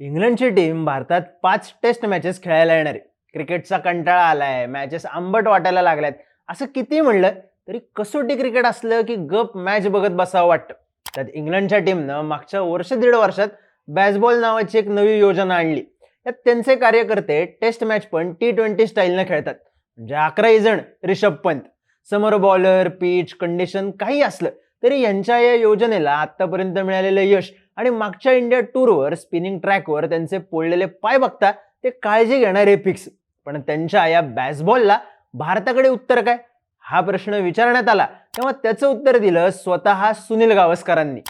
इंग्लंडची टीम भारतात पाच टेस्ट मॅचेस खेळायला येणार आहे. क्रिकेटचा कंटाळा आलाय मॅचेस आंबट वाटायला लागल्यात. असं किती म्हणलं तरी कसोटी क्रिकेट असलं की गप मॅच बघत बसावं वाटतं. त्यात इंग्लंडच्या टीमनं मागच्या वर्ष दीड वर्षात बॅसबॉल नावाची एक नवी योजना आणली. यात त्यांचे कार्यकर्ते टेस्ट मॅच पण टी ट्वेंटी स्टाईलनं खेळतात. म्हणजे अकराही जण रिषभ पंत. समोर बॉलर पिच कंडिशन काही असलं तरी यांच्या या योजनेला आतापर्यंत मिळालेलं यश आणि मागच्या इंडिया टूरवर स्पिनिंग ट्रॅकवर त्यांचे पोळलेले पाय बघता ते काळजी घेणारे फिक्स पण त्यांच्या या बॅसबॉलला भारताकडे उत्तर काय? हा प्रश्न विचारण्यात आला. तेव्हा त्याचं उत्तर दिलं स्वतः सुनील गावस्करांनी.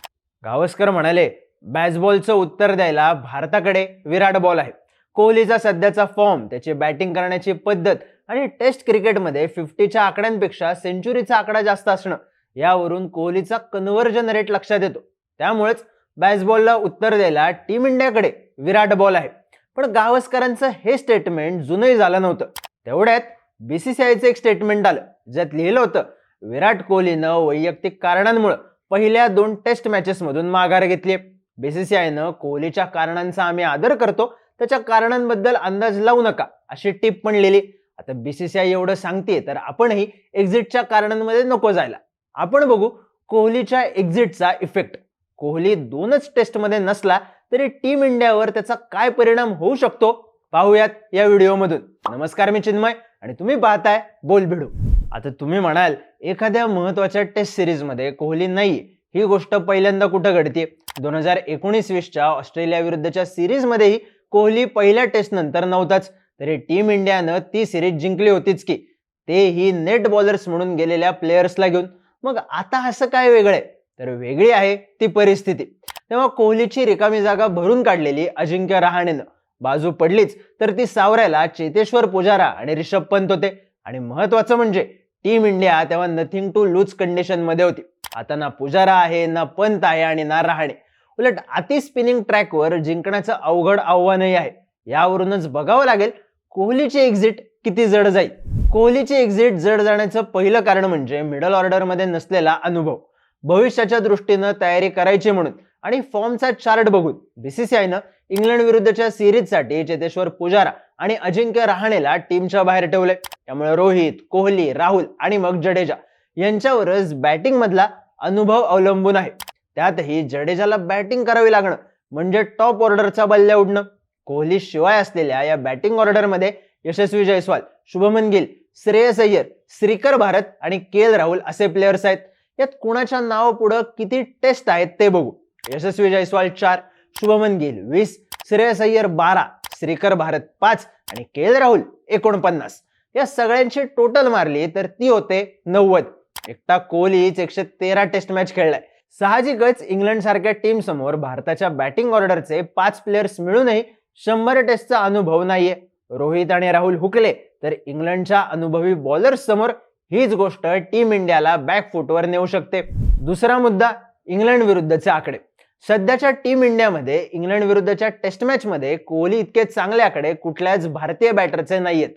गावस्कर म्हणाले बॅसबॉलचं उत्तर द्यायला भारताकडे विराट बॉल आहे. कोहलीचा सध्याचा फॉर्म त्याची बॅटिंग करण्याची पद्धत आणि टेस्ट क्रिकेटमध्ये फिफ्टीच्या आकड्यांपेक्षा सेंचुरीचा आकडा जास्त असणं यावरून कोहलीचा कन्व्हर्जन रेट लक्षात येतो. त्यामुळेच बॅसबॉलला उत्तर द्यायला टीम इंडियाकडे विराट बॉल आहे. पण गावस्करांचं हे स्टेटमेंट जुनही झालं नव्हतं. तेवढ्यात बीसीसीआयचं एक स्टेटमेंट आलं ज्यात लिहिलं होतं विराट कोहलीनं वैयक्तिक कारणांमुळे पहिल्या दोन टेस्ट मॅचेसमधून माघार घेतली बीसीसीआयनं कोहलीच्या कारणांचा आम्ही आदर करतो त्याच्या कारणांबद्दल अंदाज लावू नका अशी टिप पण लिहिली. आता बीसीसीआय एवढं सांगते तर आपणही एक्झिटच्या कारणांमध्ये नको जायला. आपण बघू कोहलीच्या एक्झिटचा इफेक्ट कोहली दोनच टेस्टमध्ये नसला तरी टीम इंडियावर त्याचा काय परिणाम होऊ शकतो पाहूयात या व्हिडिओमधून. नमस्कार मी चिन्मय आणि तुम्ही पाहताय बोल भिडू आता तुम्ही म्हणाल एखाद्या महत्त्वाच्या टेस्ट सिरीजमध्ये कोहली नाही ही गोष्ट पहिल्यांदा कुठं घडते दोन हजार एकोणीस वीसच्या ऑस्ट्रेलिया विरुद्धच्या सिरीजमध्येही कोहली पहिल्या टेस्ट नंतर नव्हताच तरी टीम इंडियानं ती सिरीज जिंकली होतीच की तेही नेट बॉलर्स म्हणून गेलेल्या प्लेयर्सला घेऊन. मग आता असं काय वेगळं आहे? तर वेगळी आहे ती परिस्थिती. तेव्हा कोहलीची रिकामी जागा भरून काढलेली अजिंक्य रहाणेनं. बाजू पडलीच तर ती सावरायला चेतेश्वर पुजारा आणि रिषभ पंत होते. आणि महत्वाचं म्हणजे टीम इंडिया तेव्हा नथिंग टू लूज कंडिशनमध्ये होती. आता ना पुजारा आहे ना पंत आहे आणि ना रहाणे. उलट अति स्पिनिंग ट्रॅकवर जिंकण्याचं अवघड आव्हानही आहे. यावरूनच बघावं लागेल कोहलीची एक्झिट किती जड जाईल. कोहलीची एक्झिट जड जाण्याचं पहिलं कारण म्हणजे मिडल ऑर्डरमध्ये नसलेला अनुभव. भविष्याच्या दृष्टीनं तयारी करायची म्हणून. आणि फॉर्मचा चार्ट बघून बीसीसीआयनं इंग्लंड विरुद्धच्या सिरीजसाठी चेतेश्वर पुजारा आणि अजिंक्य रहाणेला टीमच्या बाहेर ठेवले त्यामुळे रोहित कोहली राहुल आणि मग जडेजा यांच्यावरच बॅटिंग मधला अनुभव अवलंबून आहे. त्यातही जडेजाला बॅटिंग करावी लागणं म्हणजे टॉप ऑर्डरचा बल्ल्या उडणं. कोहली शिवाय असलेल्या या बॅटिंग ऑर्डरमध्ये यशस्वी जयस्वाल शुभमन गिल श्रेयस अय्यर श्रीकर भारत आणि के एल राहुल असे प्लेयर्स आहेत. यात कुणाच्या नाव पुढं किती टेस्ट आहेत ते बघू. यशस्वी जयस्वाल चार शुभमन गिल वीस श्रेयस अय्यर बारा श्रीकर भारत पाच आणि के एल राहुल एकोणपन्नास. या सगळ्यांची टोटल मारली तर ती होते नव्वद. एकटा कोहलीच एकशे तेरा टेस्ट मॅच खेळलाय. साहजिकच इंग्लंड सारख्या टीम समोर भारताच्या बॅटिंग ऑर्डरचे पाच प्लेयर्स मिळूनही शंभर टेस्टचा अनुभव नाहीये. रोहित आणि राहुल हुकले तर इंग्लंडच्या अनुभवी बॉलर्स समोर हीच गोष्ट टीम इंडियाला बॅकफूटवर नेऊ शकते. दुसरा मुद्दा इंग्लंड विरुद्धचे आकडे. सध्याच्या टीम इंडियामध्ये इंग्लंड विरुद्धच्या टेस्ट मॅचमध्ये कोहली इतके चांगले आकडे कुठल्याच भारतीय बॅटरचे नाहीयेत.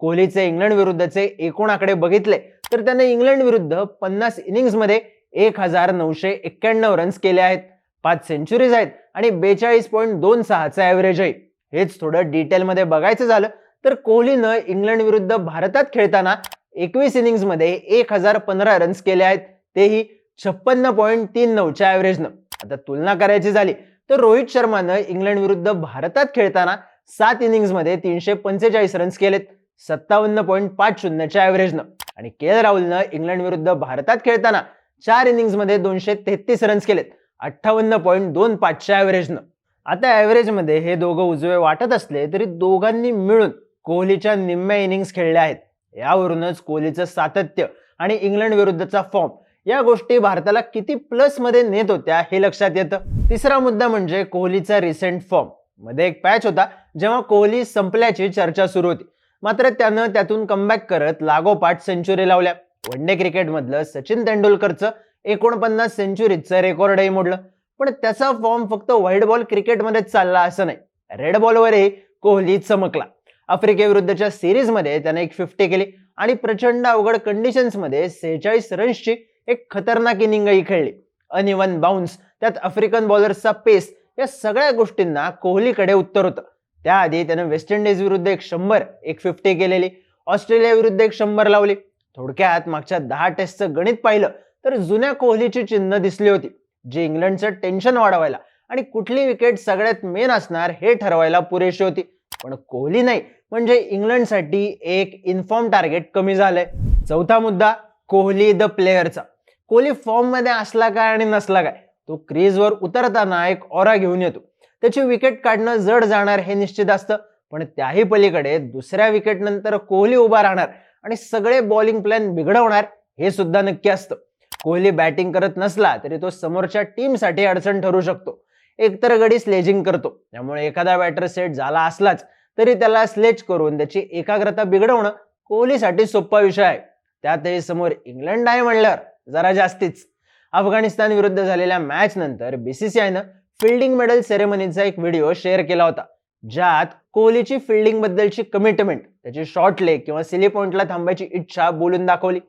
कोहलीचे इंग्लंड विरुद्धचे एकूण आकडे बघितले तर त्याने इंग्लंड विरुद्ध पन्नास इनिंग्समध्ये एक हजार नऊशे एक्क्याण्णव रन्स केले आहेत. पाच सेंचुरीज आहेत आणि बेचाळीस पॉईंट दोन सहाचा ॲव्हरेज आहे. हेच थोडं डिटेलमध्ये बघायचं झालं तर कोहलीनं इंग्लंड विरुद्ध भारतात खेळताना एकवीस इनिंग्समध्ये एक हजार पंधरा रन्स केले आहेत. तेही छप्पन्न पॉईंट तीन नऊच्या ॲव्हरेजनं आता तुलना करायची झाली तर रोहित शर्मानं इंग्लंड विरुद्ध भारतात खेळताना सात इनिंग्समध्ये तीनशे पंचेचाळीस रन्स केलेत. सत्तावन्न पॉईंट पाच शून्यच्या ॲव्हरेजनं आणि के एल राहुलनं इंग्लंड विरुद्ध भारतात खेळताना चार इनिंग्समध्ये दोनशे तेहतीस रन्स केलेत. अठ्ठावन्न पॉईंट दोन पाचच्या ॲव्हरेजनं आता ॲव्हरेजमध्ये हे दोघं उजवे वाटत असले तरी दोघांनी मिळून कोहलीच्या निम्म्या इनिंग्स खेळल्या आहेत. यावरूनच कोहलीचं सातत्य आणि इंग्लंड विरुद्धचा फॉर्म या गोष्टी भारताला किती प्लसमध्ये नेत होत्या हे लक्षात येतं. तिसरा मुद्दा म्हणजे कोहलीचा रिसेंट फॉर्ममध्ये एक पॅच होता जेव्हा कोहली संपल्याची चर्चा सुरू होती. मात्र त्यानं त्यातून कमबॅक करत लागोपाठ सेंचुरी लावल्या. वन डे क्रिकेटमधलं सचिन तेंडुलकरचं एकोणपन्नास सेंचुरीचं रेकॉर्डही मोडलं. पण त्याचा फॉर्म फक्त व्हाईट बॉल क्रिकेटमध्येच चालला असं नाही. रेड बॉलवरही कोहली चमकला. आफ्रिकेविरुद्धच्या सिरीजमध्ये त्याने एक फिफ्टी केली आणि प्रचंड अवघड कंडिशन्समध्ये सेहेचाळीस रन्सची एक खतरनाक इनिंगही खेळली. अनइवन बाउन्स त्यात आफ्रिकन बॉलर्सचा पेस या सगळ्या गोष्टींना कोहलीकडे उत्तर होतं. त्याआधी त्यानं वेस्ट इंडिज विरुद्ध एक शंभर एक फिफ्टी केलेली. ऑस्ट्रेलिया विरुद्ध एक शंभर लावली. थोडक्यात मागच्या दहा टेस्टचं गणित पाहिलं तर जुन्या कोहलीची चिन्ह दिसली होती जी इंग्लंडचं टेन्शन वाढवायला आणि कुठली विकेट सगळ्यात मेन असणार हे ठरवायला पुरेशी होती. पण कोहली नाही. म्हणजे इंग्लंडसाठी एक इन्फॉर्म टार्गेट कमी झालंय. चौथा मुद्दा कोहली द प्लेअरचा कोहली फॉर्ममध्ये असला काय आणि नसला काय तो क्रीजवर उतरताना एक ऑरा घेऊन येतो. त्याची विकेट काढणं जड जाणार हे निश्चित असतं पण त्याही पलीकडे दुसऱ्या विकेट नंतर कोहली उभा राहणार आणि सगळे बॉलिंग प्लॅन बिघडवणार हे सुद्धा नक्की असतं. कोहली बॅटिंग करत नसला तरी तो समोरच्या टीमसाठी अडचण ठरू शकतो. एकतर गडी स्लेजिंग करतो त्यामुळे एखादा बॅटर सेट झाला असलाच तरी त्याला स्लेच करून त्याची एकाग्रता बिघडवणं कोहलीसाठी सोपा विषय आहे. त्यातही समोर इंग्लंड आहे म्हणल्यावर जरा जास्तीच. अफगाणिस्तान विरुद्ध झालेल्या मॅच नंतर बीसीसीआयनं फिल्डिंग मेडल सेरेमनीचा एक व्हिडिओ शेअर केला होता. ज्यात कोहलीची फिल्डिंग बद्दलची कमिटमेंट त्याची शॉर्ट लेग किंवा सिली पॉइंटला थांबायची इच्छा बोलून दाखवली.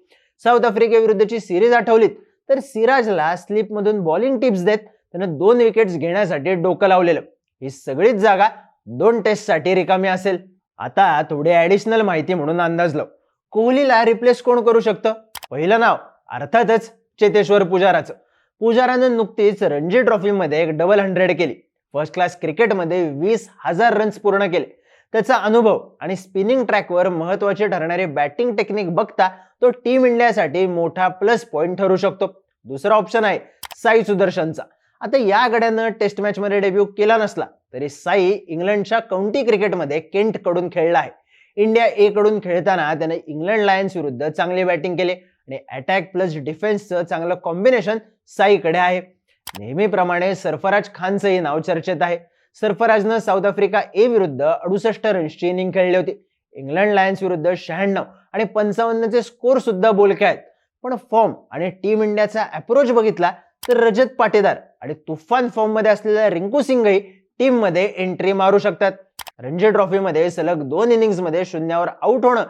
साऊथ आफ्रिकेविरुद्धची सिरीज आठवलीत. तर सिराजला स्लिपमधून बॉलिंग टिप्स देत त्यानं दोन विकेट्स घेण्यासाठी डोकं लावलेलं. ही सगळीच जागा दोन टेस्टसाठी रिकामी असेल. आता थोडी ऍडिशनल माहिती म्हणून अंदाज लाव कोहलीला रिप्लेस कोण करू शकतं? पहिलं नाव अर्थातच चेतेश्वर पुजाराचं. पुजारानं नुकतीच रणजी ट्रॉफीमध्ये एक डबल हंड्रेड केली. फर्स्ट क्लास क्रिकेटमध्ये वीस हजार रन्स पूर्ण केले. त्याचा अनुभव आणि स्पिनिंग ट्रॅकवर महत्वाची ठरणारी बॅटिंग टेक्निक बघता तो टीम इंडियासाठी मोठा प्लस पॉईंट ठरू शकतो. दुसरा ऑप्शन आहे साई सुदर्शनचा. आता या गड्यानं टेस्ट मॅचमध्ये डेब्यू केला नसला तरी साई इंग्लंडच्या काउंटी क्रिकेटमध्ये केंटकडून खेळला आहे. इंडिया ए कडून खेळताना त्याने इंग्लंड लायन्स विरुद्ध चांगली बॅटिंग केली आणि अटॅक प्लस डिफेन्सचं चांगलं कॉम्बिनेशन साईकडे आहे. नेहमीप्रमाणे सरफराज खानचंही नाव चर्चेत आहे. सरफराजनं साऊथ आफ्रिका ए विरुद्ध अडुसष्ट रन्सची इनिंग खेळली होती. इंग्लंड लायन्स विरुद्ध शहाण्णव आणि पंचावन्नचे स्कोर सुद्धा बोलके आहेत पण फॉर्म आणि टीम इंडियाचा अप्रोच बघितला तर रजत पाटेदार आणि तुफान फॉर्ममध्ये असलेल्या रिंकू सिंगही टीममध्ये एंट्री मारू शकतात. रणजी ट्रॉफीमध्ये सलग दोन इनिंग्समध्ये शून्यावर आउट होणं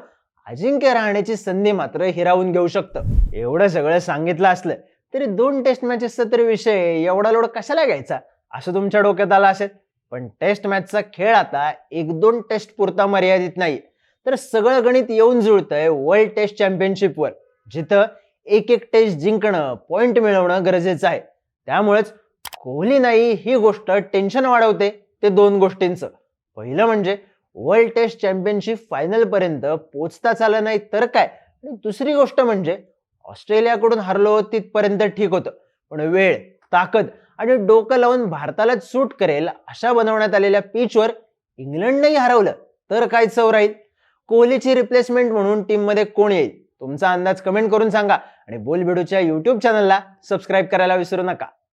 अजिंक्य राहण्याची संधी मात्र हिरावून घेऊ शकतं. एवढं सगळं सांगितलं असलं तरी दोन टेस्ट मॅचेसचा तरी विषय एवढा लोड कशाला घ्यायचा? असं तुमच्या डोक्यात आलं असेल. पण टेस्ट मॅचचा खेळ आता एक दोन टेस्ट पुरता मर्यादित नाही. तर सगळं गणित येऊन जुळतंय वर्ल्ड टेस्ट चॅम्पियनशिपवर जिथं एक एक टेस्ट जिंकणं पॉईंट मिळवणं गरजेचं आहे. त्यामुळेच कोहली नाही ही गोष्ट टेन्शन वाढवते ते दोन गोष्टींचं. पहिलं म्हणजे वर्ल्ड टेस्ट चॅम्पियनशिप फायनलपर्यंत पोचताच आलं नाही तर काय? आणि दुसरी गोष्ट म्हणजे ऑस्ट्रेलियाकडून हरलो तिथपर्यंत ठीक होतं. पण वेळ ताकद आणि डोकं लावून भारतालाच सूट करेल अशा बनवण्यात आलेल्या पिचवर इंग्लंडनंही हरवलं तर काय चव राहील? कोहलीची रिप्लेसमेंट म्हणून टीममध्ये कोण येईल? तुमचा अंदाज कमेंट करून सांगा आणि बोलबिडूच्या युट्यूब चॅनलला सबस्क्राईब करायला विसरू नका.